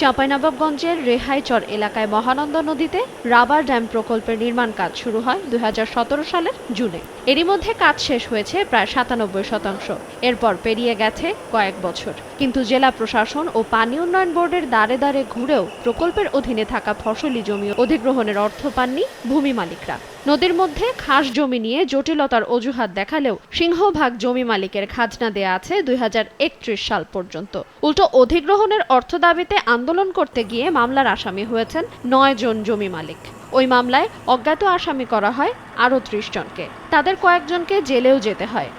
চাঁপাইনবাবগঞ্জের রেহাইচর এলাকায় মহানন্দা নদীতে রাবার ড্যাম প্রকল্পের নির্মাণ কাজ শুরু হয় দু হাজার সতেরো সালের জুনে। এরই মধ্যে কাজ শেষ হয়েছে প্রায় সাতানব্বই শতাংশ। এরপর পেরিয়ে গেছে কয়েক বছর। কিন্তু জেলা প্রশাসন ও পানি উন্নয়ন বোর্ডের দ্বারে দ্বারে ঘুরেও প্রকল্পের অধীনে থাকা ফসলি জমি অধিগ্রহণের অর্থ পাননি ভূমি মালিকরা। নদীর মধ্যে খাস জমি নিয়ে জটিলতার অজুহাত দেখালেও সিংহভাগ জমি মালিকের খাজনা দেয়া আছে দুই হাজার একত্রিশ সাল পর্যন্ত। উল্টো অধিগ্রহণের অর্থ দাবিতে আন্দোলন করতে গিয়ে মামলার আসামি হয়েছেন নয় জন জমি মালিক। ওই মামলায় অজ্ঞাত আসামি করা হয় আরও ত্রিশ জনকে। তাদের কয়েকজনকে জেলেও যেতে হয়।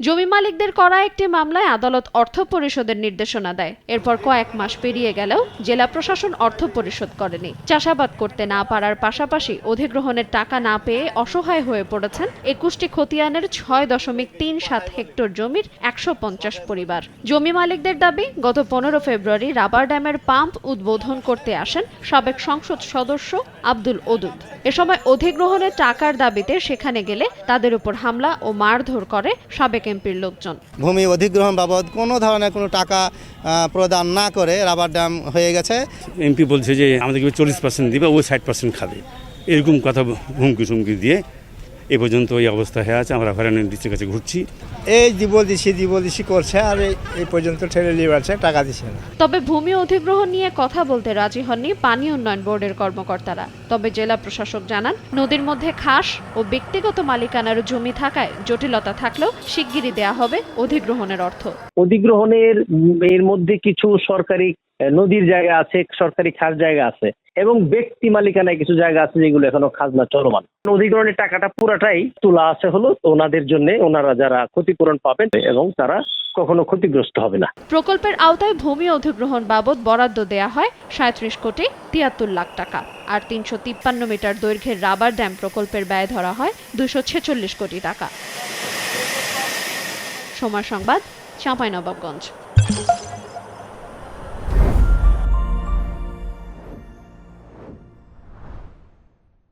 জমি মালিকদের করা একটি মামলায় আদালত অর্থ পরিশোধের নির্দেশনা দেয়। এরপর কয়েক মাস পেরিয়ে গেলেও জেলা প্রশাসন অর্থ পরিশোধ করেনি। চাষাবাদ করতে না পারার পাশাপাশি অধিগ্রহণের টাকা না পেয়ে অসহায় হয়ে পড়েছেন একুশটি খতিয়ানের ছয় দশমিক তিন সাত হেক্টর জমির একশো পঞ্চাশ পরিবার। জমি মালিকদের দাবি, গত পনেরো ফেব্রুয়ারি রাবার ড্যামের পাম্প উদ্বোধন করতে আসেন সাবেক সংসদ সদস্য আব্দুল ওদুদ। এ সময় অধিগ্রহণের টাকার দাবিতে সেখানে গেলে তাদের উপর হামলা ও মারধর করে সাবেক এমপির লোকজন। ভূমি অধিগ্রহণ বাবদ কোনো ধরনের কোনো টাকা প্রদান না করে রাবার ড্যাম হয়ে গেছে। এমপি বলছে যে আমাদেরকে চল্লিশ পার্সেন্ট দিবে ও ষাট পার্সেন্ট খাবে। এরকম কথা হুমকি সুমকি দিয়ে এ পর্যন্ত এই অবস্থা হয়ে আছে। আমরা হয়রানির ডিস্ট্রিক্ট কাছে ঘুরছি। এই দিব দিছি দিব দিছি করছে আর এই- পর্যন্ত ঠেলে নিয়ে যাচ্ছে টাকা দিচ্ছে না। তবে ভূমি অধিগ্রহণ নিয়ে কথা বলতে রাজি হননি পানি উন্নয়ন বোর্ডের কর্মকর্তারা। তবে জেলা প্রশাসক জানান নদীর মধ্যে খাস ও ব্যক্তিগত মালিকানার জমি থাকায় জটিলতা থাকলেও শিগগিরই দেয়া হবে অধিগ্রহণের অর্থ। অধিগ্রহণের এর মধ্যে কিছু সরকারি নদীর জায়গা আছে, সরকারি খাস জায়গা আছে এবং ব্যক্তি মালিকানায় কিছু জায়গা আছে যেগুলো এখনও খাজনা চলমান। অধিগ্রহণের টাকাটা পুরাটাই তোলা আছে হলো ওনাদের জন্য ওনারা যারা ক্ষতিপূরণ পাবেন এবং তারা কখনো ক্ষতিগ্রস্ত হবে না। প্রকল্পের আওতায় ভূমি অধিগ্রহণ বাবদ বরাদ্দ দেয়া হয় সাঁত্রিশ কোটি তিয়াত্তর লাখ টাকা আর তিনশো তিপ্পান্ন মিটার দৈর্ঘ্যের রাবার ড্যাম প্রকল্পের ব্যয় ধরা হয় দুশো ছেচল্লিশ কোটি টাকা। সময় সংবাদ, চাঁপাইনবাবগঞ্জ।